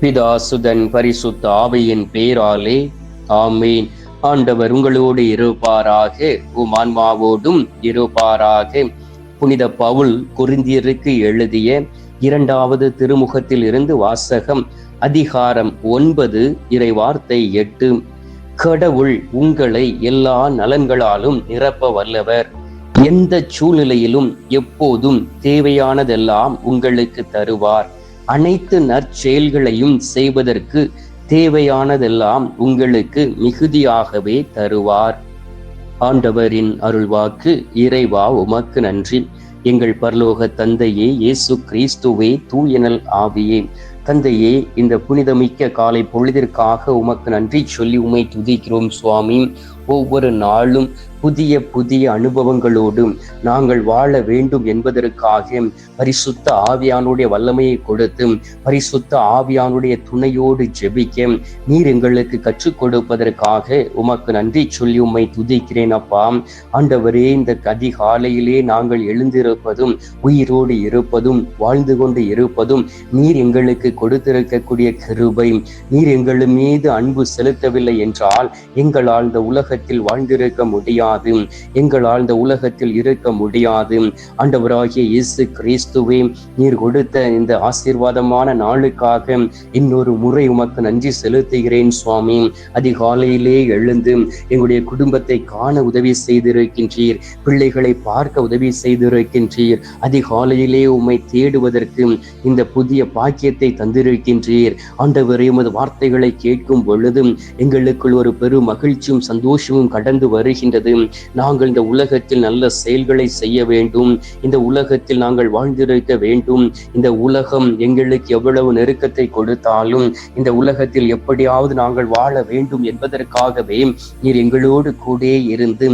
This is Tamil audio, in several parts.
பிதாசுதன் பரிசுத்த ஆவையின் பேராலே ஆமேன். ஆண்டவர் உங்களோடு இருப்பாராக உம் ஆன்மாவோடும் இருப்பாராக. புனித பவுல் குருந்தியருக்கு எழுதிய இரண்டாவது திருமுகத்தில் இருந்து வாசகம் அதிகாரம் ஒன்பது இறை வார்த்தை எட்டு. கடவுள் உங்களை எல்லா நலன்களாலும் நிரப்ப வல்லவர். எந்த சூழ்நிலையிலும் எப்போதும் தேவையானதெல்லாம் உங்களுக்கு தருவார். அனைத்து நற்செயல்களையும் செய்வதற்கு தேவையானதெல்லாம் உங்களுக்கு மிகுதியாகவே தருவார். ஆண்டவரின் அருள்வாக்கு இறைவா உமக்கு நன்றி. எங்கள் பரலோக தந்தையே இயேசு கிறிஸ்துவே தூயனல் ஆவியே. தந்தையே இந்த புனிதமிக்க காலை பொழுதிற்காக உமக்கு நன்றி சொல்லி உமை துதிக்கிறோம் சுவாமி. ஒவ்வொரு நாளும் புதிய புதிய அனுபவங்களோடும் நாங்கள் வாழ வேண்டும் என்பதற்காக பரிசுத்த ஆவியானுடைய வல்லமையை கொடுத்து பரிசுத்த ஆவியானுடைய துணையோடு ஜெபிக்க நீர் எங்களுக்கு கற்றுக் கொடுப்பதற்காக உமக்கு நன்றி சொல்லி உம்மை துதிக்கிறேன் அப்பா. ஆண்டவரே இந்த அதிகாலையிலே நாங்கள் எழுந்திருப்பதும் உயிரோடு இருப்பதும் வாழ்ந்து கொண்டு இருப்பதும் நீர் எங்களுக்கு கொடுத்திருக்கக்கூடிய கிருபை. நீர் எங்கள் மீது அன்பு செலுத்தவில்லை என்றால் எங்களால் இந்த உலகத்தில் வாழ்ந்திருக்க முடியாது. எங்களால் இந்த உலகத்தில் இருக்க முடியாது. ஆண்டவராகிய இயேசு கிறிஸ்துவே நீர் கொடுத்த இந்த ஆசீர்வாதமான நாளுக்காக இன்னொரு முறை உமக்கு நன்றி செலுத்துகிறேன் சுவாமி. அதிகாலையிலே எழுந்து எங்களுடைய குடும்பத்தை காண உதவி செய்திருக்கின்றீர். பிள்ளைகளை பார்க்க உதவி செய்திருக்கின்றீர். அதிகாலையிலே உம்மை தேடுவதற்கு இந்த புதிய பாக்கியத்தை தந்திருக்கின்றீர். ஆண்டவரே உமது வார்த்தைகளை கேட்கும் பொழுதும் எங்களுக்குள் ஒரு பெரும் மகிழ்ச்சியும் சந்தோஷம் வருஷமும் கடந்து வருகின்றது. நாங்கள் இந்த உலகத்தில் நல்ல செயல்களை செய்ய வேண்டும். இந்த உலகத்தில் நாங்கள் வாழ்ந்திருக்க வேண்டும். இந்த உலகம் எங்களுக்கு எவ்வளவு நெருக்கத்தை கொடுத்தாலும் இந்த உலகத்தில் எப்படியாவது நாங்கள் வாழ வேண்டும் என்பதற்காகவே நீர் எங்களோடு கூட இருந்து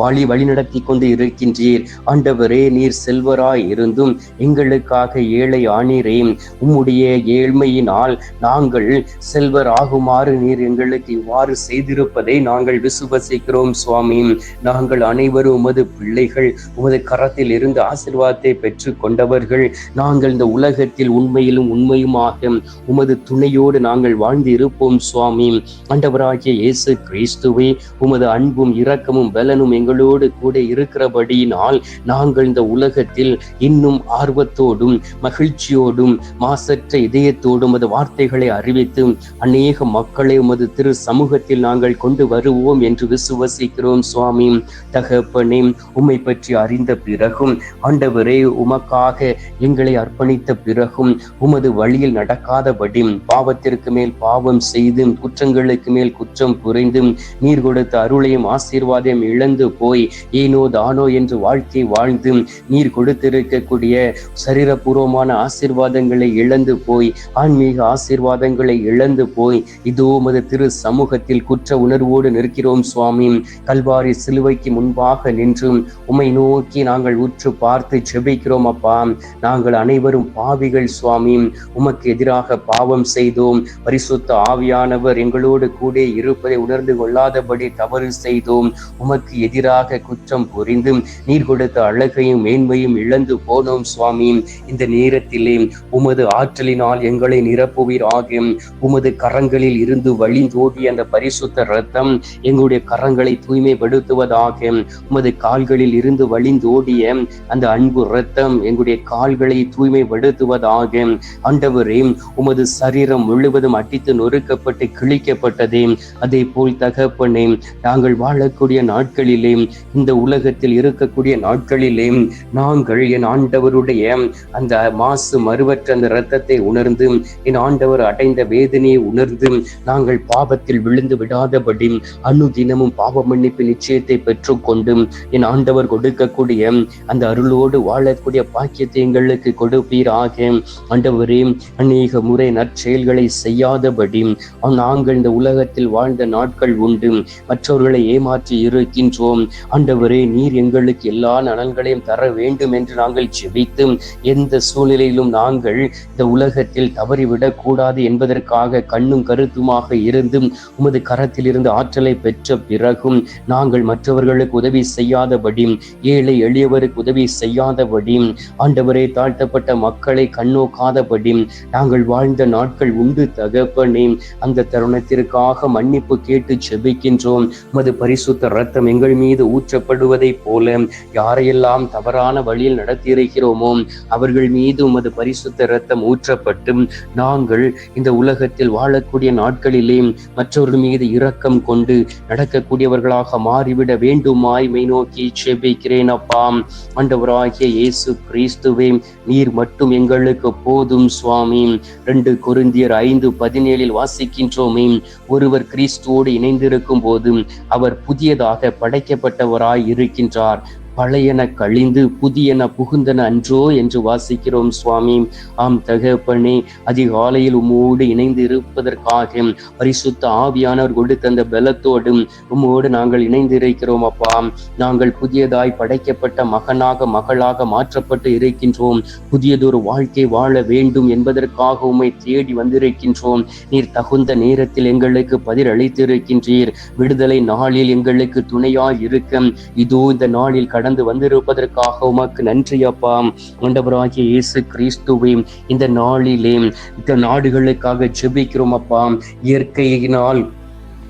வழி வழிநடத்தி கொண்டு இருக்கின்றீர். ஆண்டவரே நீர் செல்வராய் இருந்தும் எங்களுக்காக ஏழை ஆணீரே உம்முடைய ஏழ்மையினால் நாங்கள் செல்வராகுமாறு நீர் எங்களுக்கு இவ்வாறு செய்திருப்பதை நாங்கள் விசுவசிக்கிறோம் சுவாமி. நாங்கள் அனைவரும் உமது பிள்ளைகள் உமது கரத்தில் இருந்து ஆசிர்வாதத்தை பெற்று கொண்டவர்கள். நாங்கள் இந்த உலகத்தில் உண்மையிலும் உண்மையுமாக உமது துணையோடு நாங்கள் வாழ்ந்து இருப்போம் சுவாமி. ஆண்டவராகிய இயேசு கிறிஸ்துவே உமது அன்பும் இரக்கமும் பலனும் எங்களோடு கூட இருக்கிறபடியினால் நாங்கள் இந்த உலகத்தில் இன்னும் ஆர்வத்தோடும் மகிழ்ச்சியோடும் மாசற்ற இதயத்தோடும் அது வார்த்தைகளை அறிவித்து அநேக மக்களை உமது திரு சமூகத்தில் நாங்கள் கொண்டு வருவோம் என்று விசுவசிக்கிறோம் சுவாமி. தகப்பனே உம்மை பற்றி அறிந்த பிறகும் ஆண்டவரே உமக்காக எங்களை அர்ப்பணித்த பிறகும் உமது வழியில் நடக்காதபடி பாவத்திற்கு மேல் பாவம் செய்து குற்றங்களுக்கு மேல் குற்றம் புரிந்து நீர் கொடுத்த அருளையும் ஆசீர்வாதம் இழந்து போய் ஏனோ தானோ என்று வாழ்க்கை வாழ்ந்து நீர் கொடுத்திருக்கக்கூடிய சரீரபூர்வமான ஆசீர்வாதங்களை இழந்து போய் ஆன்மீக ஆசீர்வாதங்களை இழந்து போய் இதோ மது திரு சமூகத்தில் குற்ற உணர்வோடு நிற்கிறோம். சுவாமி. கல்வாரி சிலுவைக்கு முன்பாக நின்று உம்மை நோக்கி நாங்கள் உற்று பார்த்து செபிக்கிறோம் அப்பா. நாங்கள் அனைவரும் பாவிகள் சுவாமி. உமக்கு எதிராக பாவம் செய்தோம். பரிசுத்த ஆவியானவர் எங்களோடு கூட இருப்பதை உணர்ந்து கொள்ளாதபடி தவறு செய்தோம். உமக்கு எதிராக குற்றம் புரிந்து நீர் கொடுத்த அழகையும் மேன்மையும் இழந்து போனோம் சுவாமி. இந்த நேரத்திலே உமது ஆற்றலினால் எங்களை நிரப்புவீராக. உமது கரங்களில் இருந்து வழிந்தோடி அந்த பரிசுத்த ரத்தம் எங்களுடைய கரங்களை தூய்மைப்படுத்துவதாக உமது கால்களில் இருந்து வழிந்தோடிய அந்த அன்பு ரத்தம் எங்களுடைய கால்களை தூய்மைப்படுத்துவதாக ஆண்டவரே உமது சரீரம் முழுவதும் அடித்து நொறுக்கப்பட்டு கிழிக்கப்பட்டதே. அதே போல் தகப்பனே நாங்கள் வாழக்கூடிய நாட்களிலே இந்த உலகத்தில் இருக்கக்கூடிய நாட்களிலே நாங்கள் என் ஆண்டவருடைய அந்த மாசு மறுவற்ற அந்த இரத்தத்தை உணர்ந்து என் ஆண்டவர் அடைந்த வேதனையை உணர்ந்து நாங்கள் பாவத்தில் விழுந்து விடாதபடி அனுதினமும் பாவ மன்னிப்பு நிச்சயத்தை பெற்றுக்கொண்டு என் ஆண்டவர் கொடுக்கக்கூடிய அந்த அருளோடு வாழக்கூடிய பாக்கியத்தை எங்களுக்கு கொடுப்பீராக. ஆண்டவரே அநேக முறை நற்செயல்களை செய்யாதபடி நாங்கள் இந்த உலகத்தில் வாழ்ந்த நாட்கள் உண்டு. மற்றவர்களை ஏமாற்றி இருக்கின்றோம். ஆண்டவரே நீர் எங்களுக்கு எல்லா நலன்களையும் தர வேண்டும் என்று நாங்கள் ஜெபித்து எந்த சூழ்நிலையிலும் நாங்கள் இந்த உலகத்தில் தவறிவிடக் கூடாது என்பதற்காக கண்ணும் கருத்துமாக இருந்தும் உமது கரத்திலிருந்து ஆற்றலை பெற்று பிறகும் நாங்கள் மற்றவர்களுக்கு உதவி செய்யாதபடி ஏழை எளியவருக்கு உதவி செய்யாதபடி ஆண்டவரே தாழ்த்தப்பட்ட மக்களை கண்ணோக்காதபடி நாங்கள் வாழ்ந்த நாட்கள் உண்டு தகப்பனே. அந்த தருணத்திற்காக மன்னிப்பு கேட்டு செபிக்கின்றோம். உமது பரிசுத்த ரத்தம் எங்கள் மீது ஊற்றப்படுவதைப் போல யாரையெல்லாம் தவறான வழியில் நடத்தியிருக்கிறோமோ அவர்கள் மீது உமது பரிசுத்த ரத்தம் ஊற்றப்பட்டு நாங்கள் இந்த உலகத்தில் வாழக்கூடிய நாட்களிலே மற்றவர்கள் மீது இரக்கம் கொண்டு நடக்கக்கூடியவர்களாக மாறிவிட வேண்டுமாய் மெய் நோக்கி செபிக்கிறேன் அப்பா. ஆண்டவராகிய இயேசு கிறிஸ்துவே நீர் மட்டும் எங்களுக்கு போதும் சுவாமி. ரெண்டு கொருந்தியர் ஐந்து பதினேழில் வாசிக்கின்றோமே ஒருவர் கிறிஸ்துவோடு இணைந்திருக்கும் போது அவர் புதியதாக படைக்கப்பட்டவராய் இருக்கின்றார். பழையன கழிந்து புதியன புகுந்தன அன்றோ என்று வாசிக்கிறோம் சுவாமி. ஆம் தகப்பனே அதிகாலையில் உம்மோடு இணைந்து இருப்பதற்காக பரிசுத்த ஆவியானவர் கொடுத்த அந்த பலத்தோடும் உம்மோடு நாங்கள் இணைந்து இருக்கிறோம் அப்பா. நாங்கள் புதியதாய் படைக்கப்பட்ட மகனாக மகளாக மாற்றப்பட்டு இருக்கின்றோம். புதியதொரு வாழ்க்கை வாழ வேண்டும் என்பதற்காக உம்மை தேடி வந்திருக்கின்றோம். நீர் தகுந்த நேரத்தில் எங்களுக்கு பதில் அளித்திருக்கின்றீர் விடுதலை நாளில் எங்களுக்கு துணையாய் இருக்க. இதோ இந்த நாளில் கடந்து வந்திருப்பதற்காக உமக்கு நன்றி அப்பா. ஆண்டவராகிய இயேசு கிறிஸ்துவையும் இந்த நாளிலே இந்த நாடுகளுக்காக ஜெபிக்கிறோம் அப்பா. இயற்கையினால்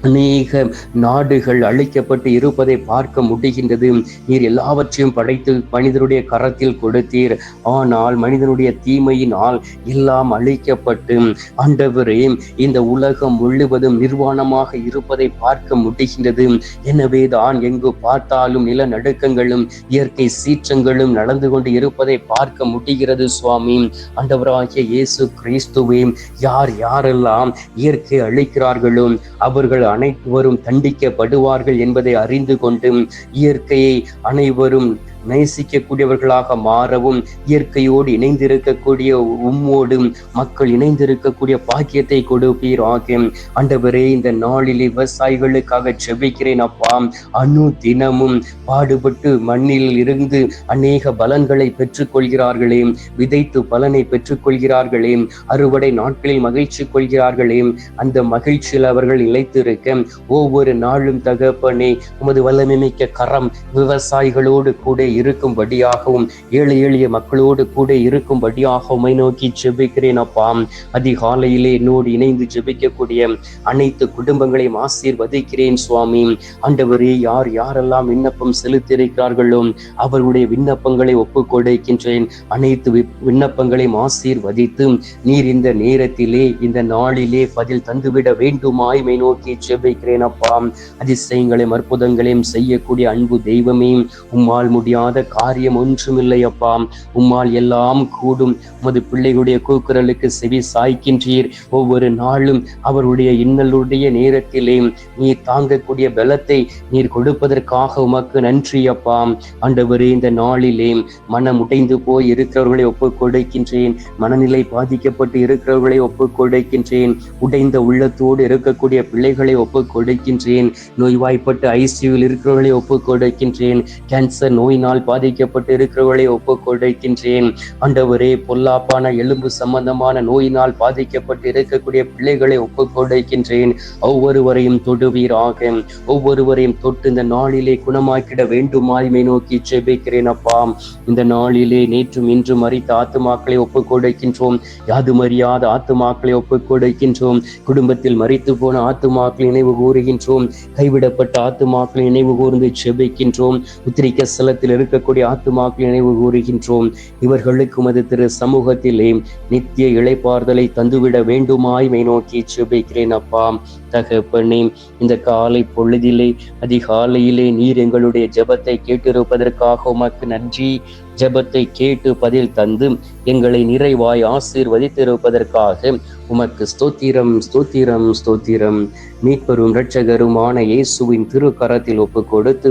அநேக நாடுகள் அழிக்கப்பட்டு இருப்பதை பார்க்க முடிகின்றது. நீர் எல்லாவற்றையும் படைத்து மனிதனுடைய கரத்தில் கொடுத்தீர். ஆனால் மனிதனுடைய தீமையினால் எல்லாம் அழிக்கப்பட்டு ஆண்டவரே இந்த உலகம் முழுவதும் நிர்வாணமாக இருப்பதை பார்க்க முடிகின்றது. எனவே தான் எங்கு பார்த்தாலும் நிலநடுக்கங்களும் இயற்கை சீற்றங்களும் நடந்து கொண்டு இருப்பதை பார்க்க முடிகிறது சுவாமி. ஆண்டவராகிய இயேசு கிறிஸ்துவே யார் யாரெல்லாம் இயற்கை அழிக்கிறார்களோ அவர்கள் அனைவரும் தண்டிக்கப்படுவார்கள் என்பதை அறிந்து கொண்டு இயற்கையை அனைவரும் நேசிக்கக்கூடியவர்களாக மாறவும் இயற்கையோடு இணைந்திருக்கக்கூடிய உம்மோடும் மக்கள் இணைந்திருக்கக்கூடிய பாக்கியத்தை கொடுப்பீராக. ஆண்டவரே இந்த நாளில் விவசாயிகளுக்காக செபிக்கிறேன் அப்பா. அணு தினமும் பாடுபட்டு மண்ணில் இருந்து அநேக பலன்களை பெற்றுக்கொள்கிறார்களே. விதைத்து பலனை பெற்றுக்கொள்கிறார்களே. அறுவடை நாட்களில் மகிழ்ச்சி கொள்கிறார்களே. அந்த மகிழ்ச்சியில் அவர்கள் நிலைத்திருக்க ஒவ்வொரு நாளும் தகப்பனே உமது வல்லமை மிக்க கரம் விவசாயிகளோடு கூட இருக்கும்படியாகவும் ஏழை எளிய மக்களோடு கூட இருக்கும்படியாகவும் நோக்கி ஜெபிக்கிறேன் அப்பா. அதிகாலையிலே என்னோடு இணைந்து ஜெபிக்கக்கூடிய அனைத்து குடும்பங்களையும் ஆசீர்வதிக்கிறேன் சுவாமி. ஆண்டவரே யார் யாரெல்லாம் விண்ணப்பம் செலுத்தியிருக்கிறார்களோ அவர்களுடைய விண்ணப்பங்களை ஒப்புக்கொடுக்கின்றேன். அனைத்து விண்ணப்பங்களையும் ஆசீர்வதித்து நீர் இந்த நேரத்திலே இந்த நாளிலே பதில் தந்துவிட வேண்டுமாய் மை நோக்கி ஜெபிக்கிறேன் அப்பா. அதிசயங்களையும் அற்புதங்களையும் செய்யக்கூடிய அன்பு தெய்வமே உம்மால் முடியாது முடியாத காரியம் ஒன்றுமில்லை அப்பா. உம்மால் எல்லாம் கூடும். உமது பிள்ளைகளுடைய கூக்குரலுக்கு செவி சாய்க்கின்றீர். ஒவ்வொரு நாளும் அவருடைய இன்னலுடைய நேரத்திலே நீர் தாங்கக்கூடிய பலத்தை நீர் கொடுப்பதற்காக உமக்கு நன்றி அப்பா. ஆண்டவரே இந்த நாளிலே மனம் உடைந்து போய் இருக்கிறவர்களை ஒப்புக் கொடுக்கின்றேன் மனநிலை பாதிக்கப்பட்டு இருக்கிறவர்களை ஒப்புக் கொடுக்கின்றேன் உடைந்த உள்ளத்தோடு இருக்கக்கூடிய பிள்ளைகளை ஒப்புக் கொடுக்கின்றேன் நோய்வாய்ப்பட்டு ஐசியூவில் இருக்கிறவர்களை ஒப்புக் கொடுக்கின்றேன் கேன்சர் நோயினால் நோயினால் பாதிக்கப்பட்டு இருக்கிறவர்களை ஒப்புக் கொடுக்கின்றேன். ஆண்டவரே பொல்லாப்பான எலும்பு சம்பந்தமான நோயினால் பாதிக்கப்பட்டு இருக்கக்கூடிய பிள்ளைகளை ஒப்புக் கொடுக்கின்றேன். ஒவ்வொருவரையும் தொடுவீராக. ஒவ்வொருவரையும் தொட்டு இந்த நாளிலே குணமாக்கிட வேண்டுமாய்மை நோக்கி செபிக்கிறேன் அப்பா. இந்த நாளிலே நேற்றும் இன்றும் அறித்த ஆத்துமாக்களை ஒப்புக் கொடுக்கின்றோம். யாது மரியாத ஆத்துமாக்களை ஒப்புக் கொடுக்கின்றோம். குடும்பத்தில் மறித்து போன ஆத்துமாக்களை நினைவு கூறுகின்றோம். கைவிடப்பட்ட ஆத்துமாக்களை நினைவு கூர்ந்து செபிக்கின்றோம். உத்திரிக்க ஸ்தலத்தில் இருக்கக்கூடிய ஆத்துமாக்கள் நினைவு கூறுகின்றோம். இவர்களுக்கு மது திரு சமூகத்திலே நித்திய இழைப்பார்தலை தந்துவிட வேண்டுமாய் மை நோக்கி செபிக்கிறேன் அப்பா. தகப்பனே இந்த காலை பொழுதிலே அதிகாலையிலே நீர் எங்களுடைய ஜபத்தை கேட்டிருப்பதற்காக உமக்கு நன்றி. ஜபத்தை கேட்டு பதில் தந்து எங்களை நிறைவாய் ஆசீர்வதித்திருப்பதற்காக உமக்கு ஸ்தோத்திரம் ஸ்தோத்திரம் ஸ்தோத்திரம். மீட்பரும் இரட்சகருமான இயேசுவின் திருக்கரத்தில் ஒப்பு கொடுத்து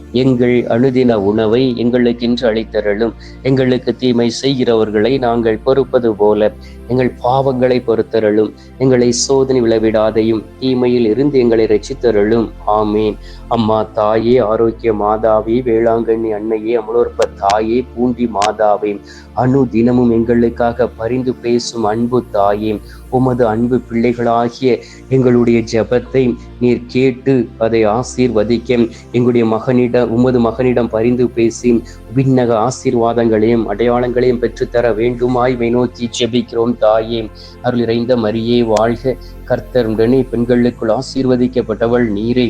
எங்கள் அனுதின உணவை எங்களுக்கென்று அளித்தரலும் எங்களுக்கு தீமை செய்கிறவர்களை நாங்கள் பொறுப்பது போல எங்கள் பாவங்களை பொறுத்தரலும் எங்களை சோதனை விளைவிடாதையும் தீமையில் இருந்து எங்களை ரசித்தரலும் ஆமேன். அம்மா தாயே ஆரோக்கிய மாதாவே வேளாங்கண்ணி அன்னையே அமலோற்ப தாயே பூண்டி மாதாவே அணு தினமும் எங்களுக்காக பரிந்து பேசும் அன்பு தாயே உமது அன்பு பிள்ளைகளாகிய எங்களுடைய ஜெபத்தை நீர் கேட்டு அதை ஆசீர்வதிக்க எங்களுடைய மகனிடம் உமது மகனிடம் பரிந்து பேசி விண்ணக ஆசீர்வாதங்களையும் அடையாளங்களையும் பெற்றுத்தர வேண்டுமாய் நோக்கி ஜெபிக்கிறோம் தாயே. அருள் இறைந்த மரியே வாழ்க கர்த்தருடனே பெண்களுக்குள் ஆசீர்வதிக்கப்பட்டவள் நீரே.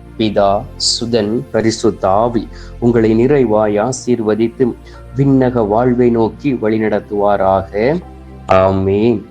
பிதா சுதன் பரிசுத்தாவி உங்களை நிறைவாய் ஆசீர்வதித்து விண்ணக வாழ்வை நோக்கி வழிநடத்துவாராக. ஆமேன்.